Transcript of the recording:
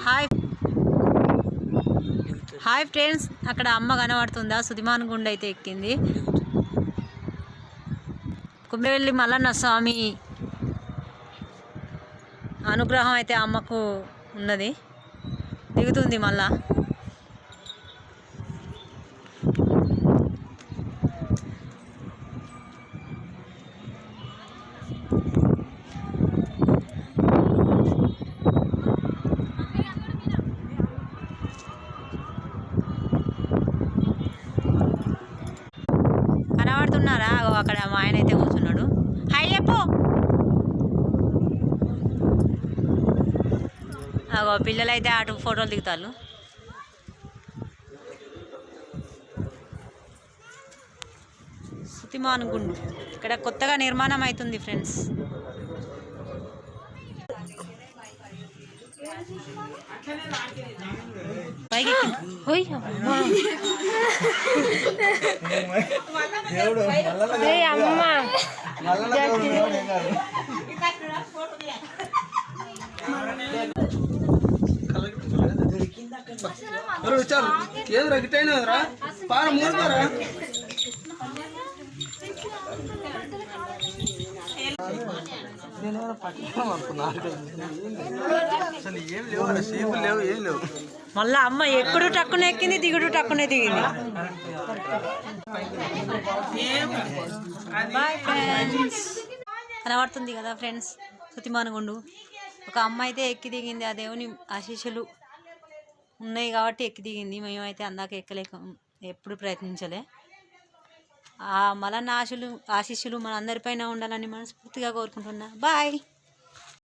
Hi hi friends అక్కడ అమ్మ కనబడుతుందా? సుధిమాన్ గుండె అయితే ఎక్కింది. కుమ్రవెల్లి మల్లన్న స్వామి అనుగ్రహం అయితే అమ్మకు ఉన్నది. దిగుతుంది మళ్ళా. మాట్లాడుతున్నారా అక్కడ మా ఆయన అయితే కూర్చున్నాడు. హాయ్ చెప్పు. అగో పిల్లలు అయితే అటు ఫోటోలు దిగుతారు సుతిమాన్ గుండు. ఇక్కడ కొత్తగా నిర్మాణం అవుతుంది ఫ్రెండ్స్. పైకి ఓయ్ అమ్మా. చాలు గిట్టయినదిరా పార మూడుకోరా నేనేమైనా పట్టినాం అనుకున్నా. అసలు ఏం లేవు అక్కడ షేపులు లేవు ఏం లేవు. మళ్ళా అమ్మ ఎప్పుడు టక్కున ఎక్కింది దిగుడు టక్కునే దిగింది. కనబడుతుంది కదా ఫ్రెండ్స్ సుతిమానగుండు. ఒక అమ్మ అయితే ఎక్కి దిగింది ఆ దేవుని ఆశీస్సులు ఉన్నాయి కాబట్టి ఎక్కి దిగింది. మేమైతే అందాక ఎక్కలేక ఎప్పుడు ప్రయత్నించలే. ఆ మలన్న ఆశలు ఆశీస్సులు మన అందరిపైన ఉండాలని మనస్ఫూర్తిగా కోరుకుంటున్నా. బాయ్!